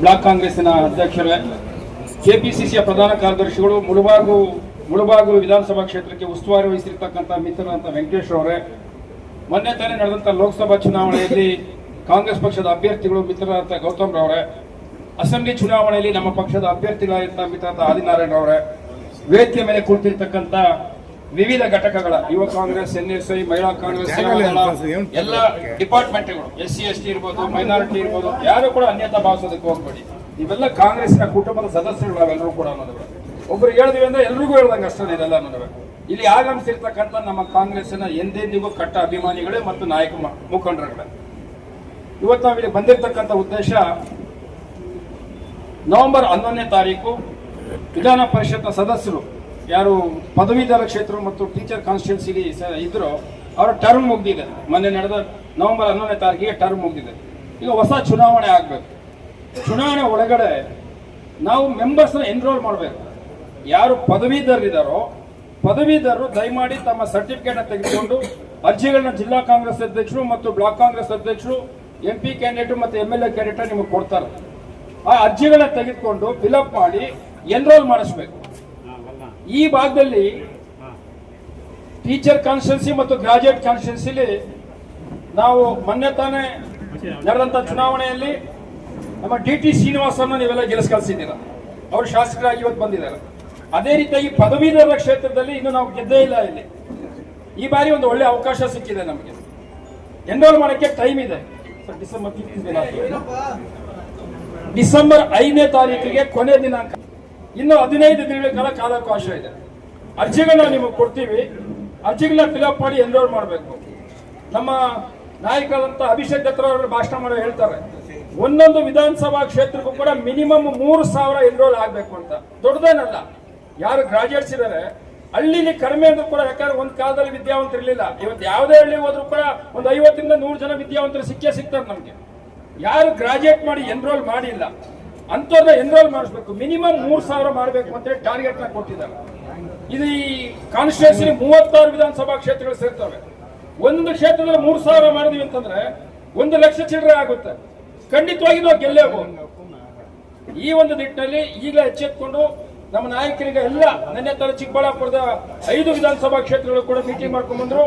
Block ಕಾಂಗ್ರೆಸ್ಸಿನ ಅಧ್ಯಕ್ಷರೇ, ಕೆಪಿಸಿಸಿಯ ಪ್ರಧಾನ ಕಾರ್ಯದರ್ಶಿಗಳು ಮುಳುಬಾಗು ಮುಳುಬಾಗು ವಿಧಾನಸಭಾ ಕ್ಷೇತ್ರಕ್ಕೆ ಉಸ್ತುವಾರಿ ವಹಿಸಿರ್ತಕ್ಕಂಥ ಮಿತ್ರರಂತ ವೆಂಕಟೇಶ್ ಅವರೇ. ಮೊನ್ನೆ ತಾನೇ ನಡೆದಂಥ ಲೋಕಸಭಾ ಚುನಾವಣೆಯಲ್ಲಿ ಕಾಂಗ್ರೆಸ್ ಪಕ್ಷದ ಅಭ್ಯರ್ಥಿಗಳು ಮಿತ್ರರಂತ ಗೌತಮ್ ರವರೇ, ಅಸೆಂಬ್ಲಿ ಚುನಾವಣೆಯಲ್ಲಿ ನಮ್ಮ ಪಕ್ಷದ ಅಭ್ಯರ್ಥಿಗಳಾದಂಥ ಮಿತ್ರರಂತ ಆದಿನಾರಾಯಣ ಅವರೇ ವೇದಿಕೆ ಮೇಲೆ ಕುಳಿತಿರ್ತಕ್ಕಂಥ ವಿವಿಧ ಘಟಕಗಳ ಯುವ ಕಾಂಗ್ರೆಸ್ ಎನ್ಎಸ್ಐ ಮಹಿಳಾ ಕಾಂಗ್ರೆಸ್ ಎಲ್ಲ ಡಿಪಾರ್ಟ್ಮೆಂಟ್ಗಳು ಎಸ್ ಸಿ ಎಸ್ ಟಿ ಇರ್ಬೋದು ಮೈನಾರಿಟಿ ಇರ್ಬೋದು ಯಾರು ಕೂಡ ಅನ್ಯತಾ ಭಾವಿಸೋದಕ್ಕೆ ಹೋಗ್ಬೇಡಿ. ಇವೆಲ್ಲ ಕಾಂಗ್ರೆಸ್ನ ಕುಟುಂಬದ ಸದಸ್ಯರು ನಾವೆಲ್ಲರೂ ಕೂಡ ಅನ್ನೋದು. ಒಬ್ರು ಹೇಳಿದ್ವಿ ಅಂದ್ರೆ ಎಲ್ರಿಗೂ ಹೇಳ್ದಂಗೆ ಅಷ್ಟೇ ಇದೆಲ್ಲ ಅನ್ನೋದು. ಇಲ್ಲಿ ಆಗಮಿಸಿರ್ತಕ್ಕಂಥ ನಮ್ಮ ಕಾಂಗ್ರೆಸ್ಸಿನ ಎಂದೆಂದಿಗೂ ಕಟ್ಟ ಅಭಿಮಾನಿಗಳೇ ಮತ್ತು ನಾಯಕ ಮುಖಂಡರುಗಳೇ. ಇವತ್ತು ನಾವಿಲ್ಲಿ ಬಂದಿರತಕ್ಕಂಥ ಉದ್ದೇಶ ನವೆಂಬರ್ ಹನ್ನೊಂದನೇ ತಾರೀಕು ವಿಧಾನ ಪರಿಷತ್ನ ಸದಸ್ಯರು ಯಾರು ಪದವೀಧರ ಕ್ಷೇತ್ರ ಮತ್ತು ಟೀಚರ್ ಕಾನ್ಸ್ಟಿಟ್ಯೂನ್ಸಿಗೆ ಇದ್ರು, ಅವರ ಟರ್ಮ್ ಮುಗ್ದಿದೆ. ಮೊನ್ನೆ ನಡೆದ ನವೆಂಬರ್ ಹನ್ನೊಂದನೇ ತಾರೀಕಿಗೆ ಟರ್ಮ್ ಮುಗ್ದಿದೆ. ಈಗ ಹೊಸ ಚುನಾವಣೆ ಆಗಬೇಕು. ಚುನಾವಣೆ ಒಳಗಡೆ ನಾವು ಮೆಂಬರ್ಸ್ನ ಎನ್ರೋಲ್ ಮಾಡಬೇಕು. ಯಾರು ಪದವೀಧರರಿದ್ದಾರೋ ಪದವೀಧರರು ದಯಮಾಡಿ ತಮ್ಮ ಸರ್ಟಿಫಿಕೇಟ್ ತೆಗೆದುಕೊಂಡು, ಅರ್ಜಿಗಳನ್ನ ಜಿಲ್ಲಾ ಕಾಂಗ್ರೆಸ್ ಅಧ್ಯಕ್ಷರು ಮತ್ತು ಬ್ಲಾಕ್ ಕಾಂಗ್ರೆಸ್ ಅಧ್ಯಕ್ಷರು ಎಂ ಪಿ ಕ್ಯಾಂಡಿಡೇಟ್ ಮತ್ತು ಎಂ ಎಲ್ ಎ ಕ್ಯಾಂಡಿಡೇಟ್ ನಿಮಗೆ ಕೊಡ್ತಾರೆ. ಆ ಅರ್ಜಿಗಳನ್ನ ತೆಗೆದುಕೊಂಡು ಫಿಲಪ್ ಮಾಡಿ ಎನ್ರೋಲ್ ಮಾಡಿಸ್ಬೇಕು. ಈ ಭಾಗದಲ್ಲಿ ಟೀಚರ್ ಕಾನ್ಸ್ಟಿಟ್ಯೂನ್ಸಿ ಮತ್ತು ಗ್ರಾಜುಯೇಟ್ ಕಾನ್ಸ್ಟಿಟ್ಯೂನ್ಸಿಲಿ ನಾವು ಮೊನ್ನೆ ತಾನೇ ನಡೆದಂತ ಚುನಾವಣೆಯಲ್ಲಿ ನಮ್ಮ ಡಿ ಟಿ ಶ್ರೀನಿವಾಸನ್ನ ನೀವೆಲ್ಲ ಗೆಲ್ಸ್ ಕಳಿಸಿದ್ದೀರ. ಅವರು ಶಾಸಕರಾಗಿ ಇವತ್ತು ಬಂದಿದ್ದಾರೆ. ಅದೇ ರೀತಿಯಾಗಿ ಪದವೀಧರ ಕ್ಷೇತ್ರದಲ್ಲಿ ಇನ್ನು ನಾವು ಗೆದ್ದೇ ಇಲ್ಲ ಇಲ್ಲಿ. ಈ ಬಾರಿ ಒಂದು ಒಳ್ಳೆ ಅವಕಾಶ ಸಿಕ್ಕಿದೆ ನಮಗೆ. ಎನ್ರೋಲ್ ಮಾಡೋಕ್ಕೆ ಟೈಮ್ ಇದೆ. ಸರ್, ಡಿಸೆಂಬರ್ ಡಿಸೆಂಬರ್ ಐದನೇ ತಾರೀಕಿಗೆ ಕೊನೆ ದಿನಾಂಕ. ಇನ್ನು ಹದಿನೈದು ದಿನಗಳ ಕಾಲ ಕಾಲಾವಕಾಶ ಇದೆ. ಅರ್ಜಿಗಳನ್ನ ನಿಮಗೆ ಕೊಡ್ತೀವಿ. ಅರ್ಜಿಗಳನ್ನ ಫಿಲಪ್ ಮಾಡಿ ಎನ್ರೋಲ್ ಮಾಡಬೇಕು. ನಮ್ಮ ನಾಯಕರಂತ ಅಭಿಷೇಕ್ ದತ್ರ ಅವರು ಭಾಷಣ ಮಾಡೋ ಹೇಳ್ತಾರೆ. ಒಂದೊಂದು ವಿಧಾನಸಭಾ ಕ್ಷೇತ್ರಕ್ಕೂ ಕೂಡ ಮಿನಿಮಮ್ ಮೂರು ಸಾವಿರ ಎನ್ರೋಲ್ ಆಗಬೇಕು ಅಂತ. ದೊಡ್ಡದೇನಲ್ಲ. ಯಾರು ಗ್ರಾಜುಯೇಟ್ಸ್ ಇದ್ದಾರೆ ಹಳ್ಳಿಲಿ ಕಡಿಮೆ ಅಂದ್ರೂ ಕೂಡ ಯಾಕಂದ್ರೆ ಒಂದು ಕಾಲದಲ್ಲಿ ವಿದ್ಯಾವಂತ ಇರಲಿಲ್ಲ. ಇವತ್ತು ಯಾವುದೇ ಹಳ್ಳಿ ಹೋದ್ರೂ ಕೂಡ ಒಂದು ಐವತ್ತರಿಂದ ನೂರು ಜನ ವಿದ್ಯಾವಂತರು ಸಿಕ್ಕೇ ಸಿಗ್ತಾರೆ ನಮಗೆ. ಯಾರು ಗ್ರಾಜುಯೇಟ್ ಮಾಡಿ ಎನ್ರೋಲ್ ಮಾಡಿಲ್ಲ. ಅಂಥವ್ರನ್ನ ಎನ್ರೋಲ್ ಮಾಡಿಸ್ಬೇಕು. ಮಿನಿಮಮ್ ಮೂರು ಸಾವಿರ ಮಾಡಬೇಕು ಅಂತ ಟಾರ್ಗೆಟ್ನ ಕೊಟ್ಟಿದ್ದಾರೆ. ಇದು ಈ ಕಾನ್ಸ್ಟಿಟ್ಯೂನ್ಸಿ ಮೂವತ್ತಾರು ವಿಧಾನಸಭಾ ಕ್ಷೇತ್ರಗಳು ಸೇರ್ತವೆ. ಒಂದು ಕ್ಷೇತ್ರದಲ್ಲಿ ಮೂರು ಸಾವಿರ ಮಾಡಿದ್ವಿ ಅಂತಂದ್ರೆ ಒಂದು ಲಕ್ಷ ಚಿಲ್ಲರೆ ಆಗುತ್ತೆ. ಖಂಡಿತವಾಗಿ ನಾವು ಗೆಲ್ಲೇಬಹುದು ಈ ಒಂದು ನಿಟ್ಟಿನಲ್ಲಿ ಈಗಲೇ ಎಚ್ಚೆತ್ಕೊಂಡು ನಮ್ಮ ನಾಯಕರಿಗೆ ಎಲ್ಲ, ನಿನ್ನೆ ತರ ಚಿಕ್ಕಬಳ್ಳಾಪುರದ ಐದು ವಿಧಾನಸಭಾ ಕ್ಷೇತ್ರಗಳು ಕೂಡ ಮೀಟಿಂಗ್ ಮಾಡ್ಕೊಂಡ್ ಬಂದ್ರು.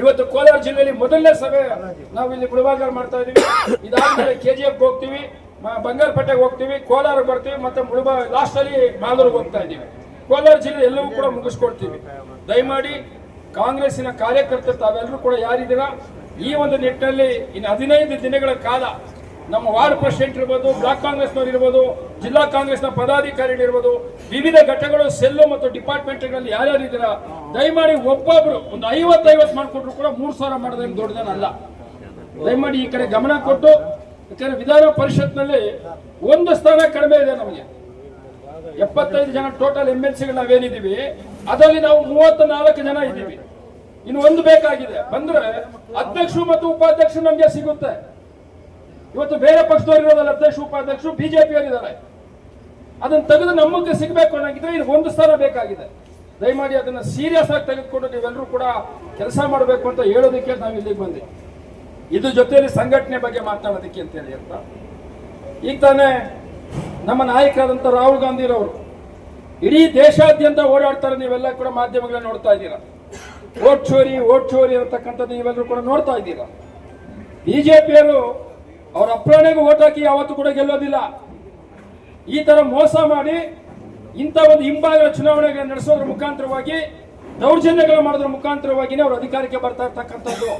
ಇವತ್ತು ಕೋಲಾರ ಜಿಲ್ಲೆಯಲ್ಲಿ ಮೊದಲನೇ ಸಭೆ ನಾವು ಇಲ್ಲಿ ಮುಳಬಾಗಲ್ ಮಾಡ್ತಾ ಇದೀವಿ. ಇದಾದ್ಮೇಲೆ ಕೆಜಿಎಫ್ ಹೋಗ್ತೀವಿ. ಬಂಗಾರಪೇಟೆಗೆ ಹೋಗ್ತೀವಿ ಕೋಲಾರ ಬರ್ತೀವಿ, ಮತ್ತೆ ಮುಳುಬಾ ಲಾಸ್ಟಲ್ಲಿ ಮಾಲೂರಿಗೆ ಹೋಗ್ತಾ ಇದ್ದೀವಿ. ಕೋಲಾರ ಜಿಲ್ಲೆ ಎಲ್ಲವೂ ಕೂಡ ಮುಗಿಸ್ಕೊಳ್ತೀವಿ. ದಯಮಾಡಿ ಕಾಂಗ್ರೆಸ್ಸಿನ ಕಾರ್ಯಕರ್ತರು ತಾವೆಲ್ಲರೂ ಕೂಡ ಯಾರಿದ್ದೀರಾ? ಈ ಒಂದು ನಿಟ್ಟಿನಲ್ಲಿ ಇನ್ನು ಹದಿನೈದು ದಿನಗಳ ಕಾಲ ನಮ್ಮ ವಾರ್ಡ್ ಪ್ರೆಸಿಡೆಂಟ್ ಇರ್ಬೋದು, ಬ್ಲಾಕ್ ಕಾಂಗ್ರೆಸ್ನವ್ರು ಇರ್ಬೋದು, ಜಿಲ್ಲಾ ಕಾಂಗ್ರೆಸ್ನ ಪದಾಧಿಕಾರಿಗಳಿರ್ಬೋದು ವಿವಿಧ ಘಟಕಗಳು, ಸೆಲ್ಲು ಮತ್ತು ಡಿಪಾರ್ಟ್ಮೆಂಟ್ಗಳಲ್ಲಿ ಯಾರ್ಯಾರು ಇದ್ದೀರಾ? ದಯಮಾಡಿ ಒಬ್ಬೊಬ್ರು ಒಂದು ಐವತ್ತೈವತ್ತು ಮಾಡಿಕೊಟ್ರು ಕೂಡ ಮೂರು ಸಾವಿರ ಮಾಡೋದೇನು ದೊಡ್ಡದೇನಲ್ಲ. ದಯಮಾಡಿ ಈ ಕಡೆ ಗಮನ ಕೊಟ್ಟು ಯಾಕಂದ್ರೆ ವಿಧಾನ ಪರಿಷತ್ನಲ್ಲಿ ಒಂದು ಸ್ಥಾನ ಕಡಿಮೆ ಇದೆ ನಮಗೆ. ಎಪ್ಪತ್ತೈದು ಜನ ಟೋಟಲ್ ಎಂ ಎಲ್ ಸಿಗಳು ನಾವೇನಿದ್ದೀವಿ, ಅದರಲ್ಲಿ ನಾವು ಮೂವತ್ತ ನಾಲ್ಕು ಜನ ಇದ್ದೀವಿ. ಇನ್ನು ಒಂದು ಬೇಕಾಗಿದೆ. ಬಂದ್ರೆ ಅಧ್ಯಕ್ಷರು ಮತ್ತು ಉಪಾಧ್ಯಕ್ಷರು ನಮಗೆ ಸಿಗುತ್ತೆ. ಇವತ್ತು ಬೇರೆ ಪಕ್ಷದವ್ರು ಇರೋದಲ್ಲ ಅಧ್ಯಕ್ಷ ಉಪಾಧ್ಯಕ್ಷರು ಬಿಜೆಪಿ ಇದ್ದಾರೆ ಅದನ್ನ ತೆಗೆದು ನಮಗೆ ಸಿಗಬೇಕು ಅನ್ನೋಂಗಿದ್ರೆ ಇದು ಒಂದು ಸ್ಥಾನ ಬೇಕಾಗಿದೆ. ದಯಮಾಡಿ ಅದನ್ನ ಸೀರಿಯಸ್ ಆಗಿ ತೆಗೆದುಕೊಂಡು ನೀವೆಲ್ಲರೂ ಕೂಡ ಕೆಲಸ ಮಾಡಬೇಕು ಅಂತ ಹೇಳೋದಕ್ಕೆ ನಾವು ಇಲ್ಲಿಗೆ ಬಂದೆ ಇದು ಜೊತೆಯಲ್ಲಿ ಸಂಘಟನೆ ಬಗ್ಗೆ ಮಾತನಾಡೋದಕ್ಕೆ ಅಂತ ಹೇಳಿ ಅಂತ. ಈಗ ತಾನೇ ನಮ್ಮ ನಾಯಕರಾದಂಥ ರಾಹುಲ್ ಗಾಂಧಿರವರು ಇಡೀ ದೇಶಾದ್ಯಂತ ಓಡಾಡ್ತಾರೆ, ನೀವೆಲ್ಲ ಕೂಡ ಮಾಧ್ಯಮಗಳನ್ನ ನೋಡ್ತಾ ಇದ್ದೀರಾ? ಓಟ್ ಚೋರಿ ಓಟ್ ಚೋರಿ ಇರತಕ್ಕಂಥದ್ದು ನೀವೆಲ್ಲರೂ ಕೂಡ ನೋಡ್ತಾ ಇದ್ದೀರಾ? ಬಿಜೆಪಿಯವರು ಅವರ ಅಪ್ರಾಣೆಗೂ ಓಟ್ ಹಾಕಿ ಯಾವತ್ತೂ ಕೂಡ ಗೆಲ್ಲೋದಿಲ್ಲ. ಈ ತರ ಮೋಸ ಮಾಡಿ ಇಂಥ ಒಂದು ಹಿಂಭಾಗದ ಚುನಾವಣೆಗೆ ನಡೆಸೋದ್ರ ಮುಖಾಂತರವಾಗಿ ದೌರ್ಜನ್ಯಗಳು ಮಾಡೋದ್ರ ಮುಖಾಂತರವಾಗಿನೇ ಅವರು ಅಧಿಕಾರಕ್ಕೆ ಬರ್ತಾ ಇರ್ತಕ್ಕಂಥದ್ದು.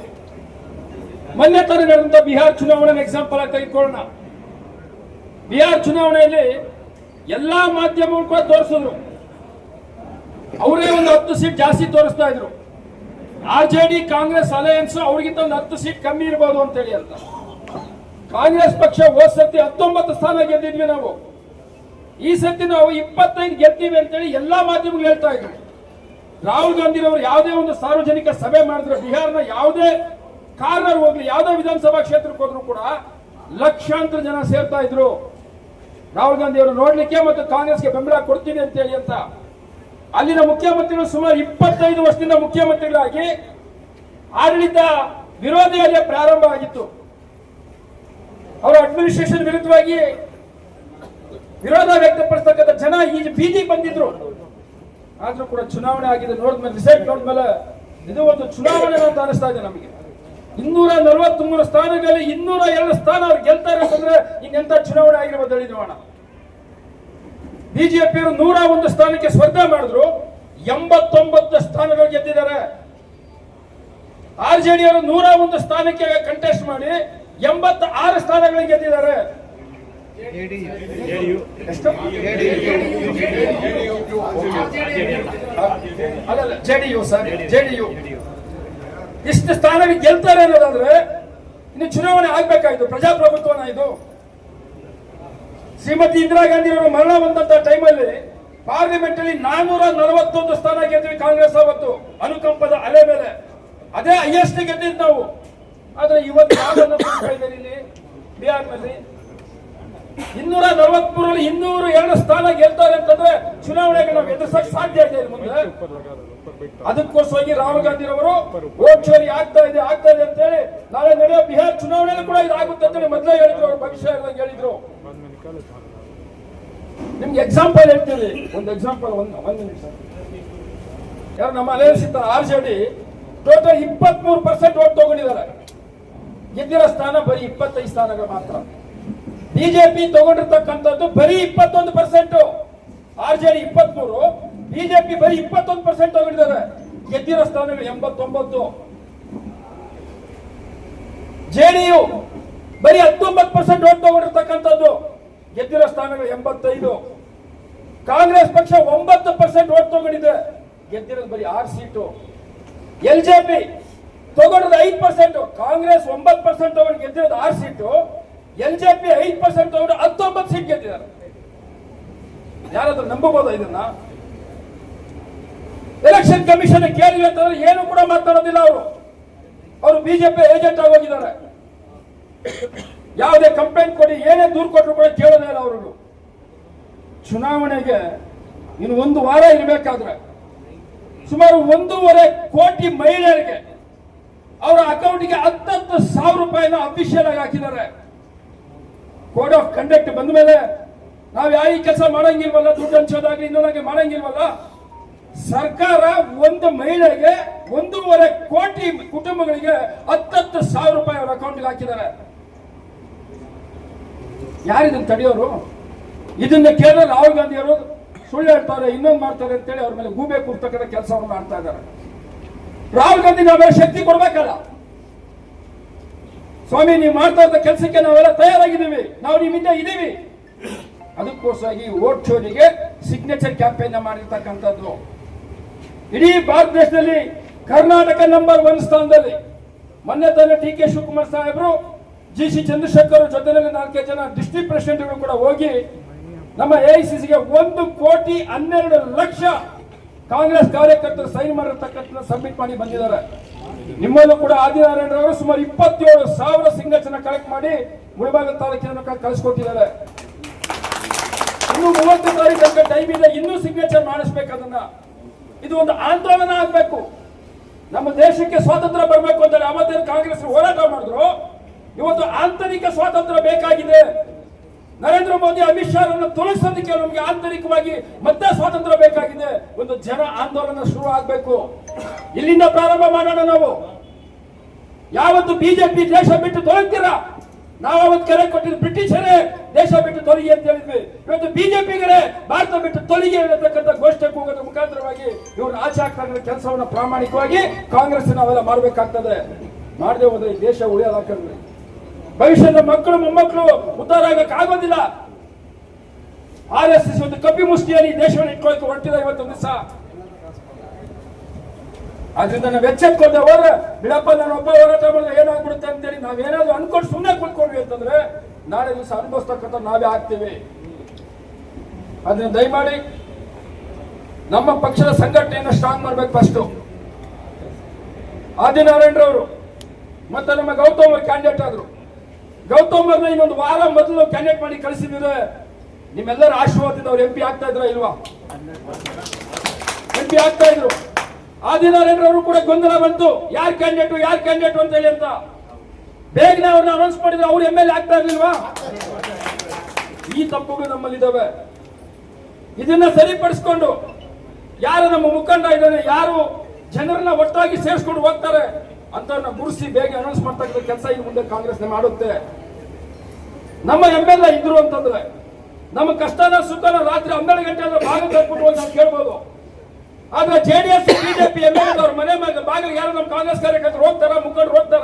ಮೊನ್ನೆ ತರ ಬಿಹಾರ್ ಚುನಾವಣೆ ಎಕ್ಸಾಂಪಲ್ ಆಗಿ ತೆಗೆದುಕೊಳ್ಳೋಣ. ಬಿಹಾರ್ ಚುನಾವಣೆಯಲ್ಲಿ ಎಲ್ಲಾ ಮಾಧ್ಯಮಗಳು ಕೂಡ ತೋರಿಸಿದ್ರು. ಅವರೇ ಒಂದು ಹತ್ತು ಸೀಟ್ ಜಾಸ್ತಿ ತೋರಿಸ್ತಾ ಇದ್ರು. R J D, Congress alliance ಅವ್ರಿಗಿಂತ ಒಂದು ಹತ್ತು ಸೀಟ್ ಕಮ್ಮಿ ಇರಬಹುದು ಅಂತೇಳಿ ಅಂತ. ಕಾಂಗ್ರೆಸ್ ಪಕ್ಷ ಹೋದ ಸತಿ ಹತ್ತೊಂಬತ್ತು ಸ್ಥಾನ ಗೆದ್ದಿದ್ವಿ ನಾವು. ಈ ಸತಿ ನಾವು ಇಪ್ಪತ್ತೈದು ಗೆದ್ದೀವಿ ಅಂತೇಳಿ ಎಲ್ಲಾ ಮಾಧ್ಯಮಗಳು ಹೇಳ್ತಾ ಇದ್ರು. ರಾಹುಲ್ ಗಾಂಧಿರವರು ಯಾವುದೇ ಒಂದು ಸಾರ್ವಜನಿಕ ಸಭೆ ಮಾಡಿದ್ರು. ಬಿಹಾರ್ನ ಯಾವುದೇ ಕಾರ್ನರ್ ಹೋಗ್ಲಿ. ಯಾವುದೇ ವಿಧಾನಸಭಾ ಕ್ಷೇತ್ರಕ್ಕೆ ಹೋದ್ರು ಕೂಡ ಲಕ್ಷಾಂತರ ಜನ ಸೇರ್ತಾ ಇದ್ರು. ರಾಹುಲ್ ಗಾಂಧಿ ಅವರು ನೋಡ್ಲಿಕ್ಕೆ ಮತ್ತು ಕಾಂಗ್ರೆಸ್ಗೆ ಬೆಂಬಲ ಕೊಡ್ತೀನಿ ಅಂತ ಹೇಳಿ ಅಂತ. ಅಲ್ಲಿನ ಮುಖ್ಯಮಂತ್ರಿಗಳು ಸುಮಾರು ಇಪ್ಪತ್ತೈದು ವರ್ಷದಿಂದ ಮುಖ್ಯಮಂತ್ರಿಗಳಾಗಿ ಆಡಳಿತ ವಿರೋಧಿಯಲ್ಲೇ ಪ್ರಾರಂಭ ಆಗಿತ್ತು. ಅವರ ಅಡ್ಮಿನಿಸ್ಟ್ರೇಷನ್ ವಿರುದ್ಧವಾಗಿ ವಿರೋಧ ವ್ಯಕ್ತಪಡಿಸ್ತಕ್ಕಂಥ ಜನ ಈ ಬೀದಿ ಬಂದಿದ್ರು. ಆದ್ರೂ ಕೂಡ ಚುನಾವಣೆ ಆಗಿದೆ. ನೋಡಿದ್ಮೇಲೆ ರಿಸಲ್ಟ್ ನೋಡಿದ್ಮೇಲೆ ಇದು ಒಂದು ಚುನಾವಣೆ ಅಂತ ಅನಿಸ್ತಾ ಇದೆ ನಮಗೆ. ಇನ್ನೂರ ನಲವತ್ತ್ ಮೂರು ಸ್ಥಾನಗಳಲ್ಲಿ ಇನ್ನೂರ ಎರಡು ಸ್ಥಾನ ಅವ್ರು ಗೆಲ್ತಾರೆ ಅಂತಂದ್ರೆ ಇನ್ನೆಂತ ಚುನಾವಣೆ ಆಗಿರ್ಬೋದು ಹೇಳಿ ನೋಡೋಣ. ಬಿಜೆಪಿಯವರು ನೂರ ಒಂದು ಸ್ಥಾನಕ್ಕೆ ಸ್ಪರ್ಧೆ ಮಾಡಿದ್ರು, ಎಂಬತ್ತೊಂಬತ್ತು ಸ್ಥಾನಗಳು ಗೆದ್ದಿದ್ದಾರೆ. ಆರ್ ಜೆ ಡಿ ಅವರು ನೂರ ಒಂದು ಸ್ಥಾನಕ್ಕೆ ಕಂಟೆಸ್ಟ್ ಮಾಡಿ ಎಂಬತ್ತ ಆರು ಸ್ಥಾನಗಳು ಗೆದ್ದಿದ್ದಾರೆ. JDU sir, JDU. ಇಷ್ಟು ಸ್ಥಾನ ಗೆಲ್ತಾರೆ ಅನ್ನೋದಾದ್ರೆ ಇನ್ನು ಚುನಾವಣೆ ಆಗ್ಬೇಕಾಯ್ತು, ಪ್ರಜಾಪ್ರಭುತ್ವನ ಇದು. ಶ್ರೀಮತಿ ಇಂದಿರಾ ಗಾಂಧಿ ಅವರು ಮರಣ ಬಂದಂತ ಟೈಮಲ್ಲಿ ಪಾರ್ಲಿಮೆಂಟ್ ಅಲ್ಲಿ ನಾನೂರ ನಲವತ್ತೊಂದು ಸ್ಥಾನ ಗೆದ್ವಿ ಕಾಂಗ್ರೆಸ್ ಅವತ್ತು, ಅನುಕಂಪದ ಅಲೆ ಮೇಲೆ. ಅದೇ ಹೈಯೆಸ್ಟ್ ಗೆದ್ದಿದ್ದು ನಾವು. ಆದ್ರೆ ಇವತ್ತು ಇಲ್ಲಿ? ಬಿಹಾರ್ನಲ್ಲಿ ಇನ್ನೂರ ನಲವತ್ಮೂರಲ್ಲಿ ಇನ್ನೂರು ಎರಡು ಸ್ಥಾನ ಗೆಲ್ತಾರೆ ಅಂತಂದ್ರೆ ಚುನಾವಣೆಗೆ ನಾವು ಎದುರಿಸಕ್ ಸಾಧ್ಯ ಇದೆ ಮುಂದೆ. ಅದಕ್ಕೋಸ್ಕರವಾಗಿ ರಾಹುಲ್ ಗಾಂಧಿ ಅವರು ವೋಟ್ ಚೋರಿ ಆಗ್ತಾ ಇದೆ ಆಗ್ತಾ ಇದೆ ಅಂತ ಹೇಳಿ ನಾಳೆ ನಡೆಯೋ ಬಿಹಾರ್ ಚುನಾವಣೆಯಲ್ಲೂ ಕೂಡ ಇದಾಗುತ್ತೆ ಅಂತ ಹೇಳಿ ಮೊದಲೇ ಹೇಳಿದ್ರು ಅವ್ರ ಭವಿಷ್ಯ ಹೇಳಿದ್ರು. ನಿಮ್ಗೆ ಎಕ್ಸಾಂಪಲ್ ಹೇಳ್ತೀನಿ. ಒಂದು ಎಕ್ಸಾಂಪಲ್ ಒಂದು ಒಂದು ನಿಮಿಷ. ಯಾರು ನಮ್ಮ ಅಲಯನ್ಸ್ ಇದ್ದ ಆರ್ ಜೆ ಡಿ ಟೋಟಲ್ ಇಪ್ಪತ್ಮೂರು ಪರ್ಸೆಂಟ್ ಓಟ್ ತಗೊಂಡಿದ್ದಾರೆ. ಗೆದ್ದಿರೋ ಸ್ಥಾನ ಬರೀ ಇಪ್ಪತ್ತೈದು ಸ್ಥಾನಗಳು ಮಾತ್ರ. ಬಿಜೆಪಿ ತಗೊಂಡಿರ್ತಕ್ಕಂಥದ್ದು ಬರೀ ಇಪ್ಪತ್ತೊಂದು ಪರ್ಸೆಂಟ್ ಆರ್ ಜೆ ಡಿ ಇಪ್ಪತ್ಮೂರು ಬಿಜೆಪಿ ಬರೀ ಇಪ್ಪತ್ತೊಂದು ಪರ್ಸೆಂಟ್ ತಗೊಂಡಿದ್ದಾರೆ ಗೆದ್ದಿರೋ ಸ್ಥಾನಗಳು ಎಂಬತ್ತೊಂಬತ್ತು. ಜೆಡಿಯು ಬರೀ ಹತ್ತೊಂಬತ್ತು ಪರ್ಸೆಂಟ್ ಓಟ್ ತಗೊಂಡಿರ್ತಕ್ಕಂಥದ್ದು. ಗೆದ್ದಿರೋ ಸ್ಥಾನಗಳು ಎಂಬತ್ತೈದು. ಕಾಂಗ್ರೆಸ್ ಪಕ್ಷ ಒಂಬತ್ತು ಪರ್ಸೆಂಟ್ ಓಟ್ ತಗೊಂಡಿದೆ. ಗೆದ್ದಿರೋದು ಬರೀ ಆರು ಸೀಟು. ಎಲ್ ಜೆ ಪಿ ತಗೊಂಡಿರೋದು ಐದು ಪರ್ಸೆಂಟ್ ಕಾಂಗ್ರೆಸ್ ಒಂಬತ್ತು ಪರ್ಸೆಂಟ್ ತಗೊಂಡು ಗೆದ್ದಿರೋದು ಆರು ಸೀಟು. ಎಲ್ ಜೆ ಪಿ ಐದು ಪರ್ಸೆಂಟ್ ತಗೊಂಡು ಹತ್ತೊಂಬತ್ತು ಸೀಟ್ ಗೆದ್ದಿದ್ದಾರೆ. ಯಾರಾದ್ರೂ ನಂಬಬಹುದಾ ಇದನ್ನ? ಎಲೆಕ್ಷನ್ ಕಮಿಷನ್ ಕೇಳಿವೆ ಅಂತಂದ್ರೆ ಏನು ಕೂಡ ಮಾತಾಡೋದಿಲ್ಲ ಅವರು. ಅವರು ಬಿಜೆಪಿ ಏಜೆಂಟ್ ಆಗೋಗಿದ್ದಾರೆ ಯಾವುದೇ ಕಂಪ್ಲೇಂಟ್ ಕೊಡಿ, ಏನೇ ದೂರು ಕೊಟ್ಟರು ಕೂಡ ಕೇಳೋದೇ ಇಲ್ಲ ಅವರು ಚುನಾವಣೆಗೆ ಇನ್ನು ಒಂದು ವಾರ ಇರಬೇಕಾದ್ರೆ, ಸುಮಾರು ಒಂದೂವರೆ ಕೋಟಿ ಮಹಿಳೆಯರಿಗೆ ಅವರ ಅಕೌಂಟ್ಗೆ ಹತ್ತತ್ತು ಸಾವಿರ ರೂಪಾಯಿನ ಅಫಿಷಿಯಲ್ ಆಗಿ ಹಾಕಿದ್ದಾರೆ. ಕೋಡ್ ಆಫ್ ಕಂಡಕ್ಟ್ ಬಂದ ಮೇಲೆ, ನಾವು ಯಾವ ಕೆಲಸ ಮಾಡಂಗಿಲ್ವಲ್ಲ, ದುಡ್ಡು ಹಂಚೋದಾಗ್ಲಿ, ಇನ್ನೊಂದಾಗಿ ಮಾಡಂಗಿಲ್ವಲ್ಲ ಸರ್ಕಾರ ಒಂದು ಮಹಿಳೆಗೆ ಒಂದೂವರೆ ಕೋಟಿ ಕುಟುಂಬಗಳಿಗೆ ಹತ್ತತ್ತು ಸಾವಿರ ರೂಪಾಯಿ ಅವರ ಅಕೌಂಟ್ಗೆ ಹಾಕಿದ್ದಾರೆ. ಯಾರಿದನ್ನ ತಡೆಯೋರು? ಇದನ್ನ ಕೇಳಿದ್ರೆ ರಾಹುಲ್ ಗಾಂಧಿ ಅವರು ಸುಳ್ಳು ಹೇಳ್ತಾರೆ, ಇನ್ನೊಂದು ಮಾಡ್ತಾರೆ ಅಂತೇಳಿ ಅವ್ರ ಮೇಲೆ ಗೂಬೆ ಕೂರ್ತಕ್ಕಂಥ ಕೆಲಸವನ್ನು ಮಾಡ್ತಾ ಇದ್ದಾರೆ. ರಾಹುಲ್ ಗಾಂಧಿ ನಾವೆಲ್ಲ ಶಕ್ತಿ ಕೊಡ್ಬೇಕಲ್ಲ. ಸ್ವಾಮಿ, ನೀವು ಮಾಡ್ತಾ ಇದ್ದ ಕೆಲಸಕ್ಕೆ ನಾವೆಲ್ಲ ತಯಾರಾಗಿದ್ದೀವಿ. ನಾವು ನಿಮ್ಮಿಂದ ಇದ್ದೀವಿ. ಅದಕ್ಕೋಸ್ಕರ ಈ ಓಟ್ ಚೋರಿಗೆ ಸಿಗ್ನೇಚರ್ ಕ್ಯಾಂಪೇನ್ ಮಾಡಿರ್ತಕ್ಕಂಥದ್ದು. ಇಡೀ ಭಾರತ ದೇಶದಲ್ಲಿ ಕರ್ನಾಟಕ ನಂಬರ್ ಒನ್ ಸ್ಥಾನದಲ್ಲಿ ಮೊನ್ನೆ ತಾನೆ ಟಿ ಕೆ ಶಿವಕುಮಾರ್ ಸಾಹೇಬರು, ಜಿ. ಸಿ. ಚಂದ್ರಶೇಖರ್ ಜೊತೆಯಲ್ಲಿ ನಾಲ್ಕೈದು ಜನ ಡಿಸ್ಟ್ರಿಕ್ಟ್ ಪ್ರೆಸಿಡೆಂಟ್ಗಳು ಕೂಡ ಹೋಗಿ ನಮ್ಮ ಎಐಸಿಸಿಗೆ ಒಂದು ಕೋಟಿ ಹನ್ನೆರಡು ಲಕ್ಷ ಕಾಂಗ್ರೆಸ್ ಕಾರ್ಯಕರ್ತರು ಸೈನ್ ಮಾಡಿರ್ತಕ್ಕಂಥ ಸಬ್ಮಿಟ್ ಮಾಡಿ ಬಂದಿದ್ದಾರೆ. ನಿಮ್ಮಲ್ಲೂ ಕೂಡ ಆದಿನಾರಾಯಣ ಅವರು ಸುಮಾರು ಇಪ್ಪತ್ತೇಳು ಸಾವಿರ ಸಿಗ್ನೇಚರ್ನ ಕಲೆಕ್ಟ್ ಮಾಡಿ ಮುಳಬಾಗ ತಾಲೂಕಿನ ಕಳಿಸ್ಕೊಟ್ಟಿದ್ದಾರೆ. ಇನ್ನು ಮೂವತ್ತು ತಾರೀಕು ಟೈಮ್ ಇದೆ, ಇನ್ನೂ ಸಿಗ್ನೇಚರ್ ಮಾಡಿಸ್ಬೇಕು ಅದನ್ನ. ಇದು ಒಂದು ಆಂದೋಲನ ಆಗಬೇಕು. ನಮ್ಮ ದೇಶಕ್ಕೆ ಸ್ವಾತಂತ್ರ್ಯ ಬರಬೇಕು ಅಂತ ಅವತ್ತೇನು ಕಾಂಗ್ರೆಸ್ ಹೋರಾಟ ಮಾಡಿದ್ರು. ಇವತ್ತು ಆಂತರಿಕ ಸ್ವಾತಂತ್ರ್ಯ ಬೇಕಾಗಿದೆ. ನರೇಂದ್ರ ಮೋದಿ, ಅಮಿತ್ ಶಾ ತೊಲಗಿಸೋದಕ್ಕೆ ನಮಗೆ ಆಂತರಿಕವಾಗಿ ಮತ್ತೆ ಸ್ವಾತಂತ್ರ್ಯ ಬೇಕಾಗಿದೆ. ಒಂದು ಜನ ಆಂದೋಲನ ಶುರು ಆಗಬೇಕು. ಇಲ್ಲಿಂದ ಪ್ರಾರಂಭ ಮಾಡೋಣ ನಾವು. ಯಾವತ್ತು ಬಿಜೆಪಿ ದೇಶ ಬಿಟ್ಟು ತೊಲಗ್ತೀರಾ ನಾವು ಅವತ್ತು ಕರೆ ಕೊಟ್ಟಿದ್ದು ಬ್ರಿಟಿಷರೇ ದೇಶ ಬಿಟ್ಟು ತೊಲಗಿ ಅಂತ ಹೇಳಿದ್ವಿ. ಇವತ್ತು ಬಿಜೆಪಿಗರೇ ಭಾರತ ಬಿಟ್ಟು ತೊಲಗಿ ಅನ್ನತಕ್ಕಂಥ ಗೋಷ್ಠಿ ಹೋಗೋದ್ರ ಮುಖಾಂತರವಾಗಿ ಇವರು ಆಚೆ ಆಗ್ತಾ ಕೆಲಸವನ್ನು ಪ್ರಾಮಾಣಿಕವಾಗಿ ಕಾಂಗ್ರೆಸ್ ನಾವೆಲ್ಲ ಮಾಡಬೇಕಾಗ್ತದೆ. ಮಾಡದೆ ಹೋದ್ರೆ ಈ ದೇಶ ಉಳಿಯೋದಾಗ್ತದೆ ಭವಿಷ್ಯದ ಮಕ್ಕಳು, ಮೊಮ್ಮಕ್ಕಳು ಉದ್ಧಾರ ಆಗಕ್ಕೆ ಆಗೋದಿಲ್ಲ. ಆರ್ ಎಸ್ ಎಸ್ ಒಂದು ಕಪ್ಪಿ ಮುಷ್ಟಿಯಲ್ಲಿ ದೇಶವನ್ನು ಇಟ್ಕೊಳ್ಳೋಕೆ ಹೊರಟಿದೆ ಇವತ್ತೊಂದು ದಿವಸ. ಆದ್ರಿಂದ ನಾವು ಎಚ್ಚೆತ್ಕೊಂಡೆ ಹೋದ್ರೆ, ಬಿಡಪ್ಪ, ನಾನು ಒಬ್ಬ ಹೋರಾಟ ಮಾಡಿದ್ರೆ ಏನಾಗ್ಬಿಡುತ್ತೆ ಅಂತೇಳಿ ನಾವೇನಾದ್ರು ಅನ್ಕೊಂಡು ಸುಮ್ಮನೆ ಕುತ್ಕೊಂಡ್ವಿ ಅಂತಂದ್ರೆ, ನಾಳೆ ದಿವಸ ಅನುಭವಿಸ್ತಕ್ಕಂಥ ನಾವೇ ಆಗ್ತೀವಿ. ಅದನ್ನ ದಯಮಾಡಿ ನಮ್ಮ ಪಕ್ಷದ ಸಂಘಟನೆಯನ್ನು ಸ್ಟ್ರಾಂಗ್ ಮಾಡ್ಬೇಕು ಫಸ್ಟ್ ಆದಿನಾರಾಯಣರವರು ಮತ್ತೆ ನಮ್ಮ ಗೌತಮ್ ಕ್ಯಾಂಡಿಡೇಟ್ ಆದ್ರು. ಗೌತಮ್ ಇನ್ನೊಂದು ವಾರ ಮೊದಲು ಕ್ಯಾಂಡಿಡೇಟ್ ಮಾಡಿ ಕಳಿಸಿದ್ರೆ ನಿಮ್ಮೆಲ್ಲರ ಆಶೀರ್ವಾದದಿಂದ ಅವ್ರು ಎಂ ಪಿ ಆಗ್ತಾ ಇದ್ರ ಇಲ್ವಾ? ಎಂ ಪಿ ಆಗ್ತಾ ಇದ್ರು. ಆದಿನಾರಾಯಣರವರು ಕೂಡ ಗೊಂದಲ ಬಂತು. ಯಾರು ಕ್ಯಾಂಡಿಡೇಟ್ ಯಾರು ಕ್ಯಾಂಡಿಡೇಟ್ ಅಂತ ಹೇಳಿ ಅಂತ. ಬೇಗನೆ ಅವ್ರನ್ನ ಅನೌನ್ಸ್ ಮಾಡಿದ್ರೆ ಅವ್ರು ಎಂ ಎಲ್ ಆಗ್ತಾ ಇರ್ಲಿಲ್ವಾ? ಈ ತಪ್ಪುಗಳು ನಮ್ಮಲ್ಲಿದ್ದಾವೆ. ಇದನ್ನ ಸರಿಪಡಿಸ್ಕೊಂಡು ಯಾರು ನಮ್ಮ ಮುಖಂಡ ಇದ್ದಾರೆ, ಯಾರು ಜನರನ್ನ ಒಟ್ಟಾಗಿ ಸೇರಿಸ್ಕೊಂಡು ಹೋಗ್ತಾರೆ ಅಂತ ಗುರುಸಿ ಬೇಗ ಅನೌನ್ಸ್ ಮಾಡ್ತಕ್ಕಂಥ ಕೆಲಸ ಇನ್ನು ಮುಂದೆ ಕಾಂಗ್ರೆಸ್ ಮಾಡುತ್ತೆ. ನಮ್ಮ ಎಂ ಎಲ್ ಎ ಇದ್ರು ಅಂತಂದ್ರೆ, ನಮ್ಮ ಕಷ್ಟನ ಸುಖನ ರಾತ್ರಿ ಹನ್ನೆರಡು ಗಂಟೆ ಅಂದ್ರೆ ಭಾಗ ತಟ್ಬಿಟ್ಟು ಅಂತ ಕೇಳ್ಬೋದು ಆದ್ರೆ ಜೆಡಿಎಸ್ ಬಿಜೆಪಿ ಎಂಎಲ್ ಅವ್ರ ಮನೆ ಮೇಲೆ ಬಾಗಿಲು ಯಾರು ನಮ್ಮ ಕಾಂಗ್ರೆಸ್ ಕಾರ್ಯಕರ್ತರು ಹೋಗ್ತಾರ, ಮುಖಂಡರು ಹೋಗ್ತಾರ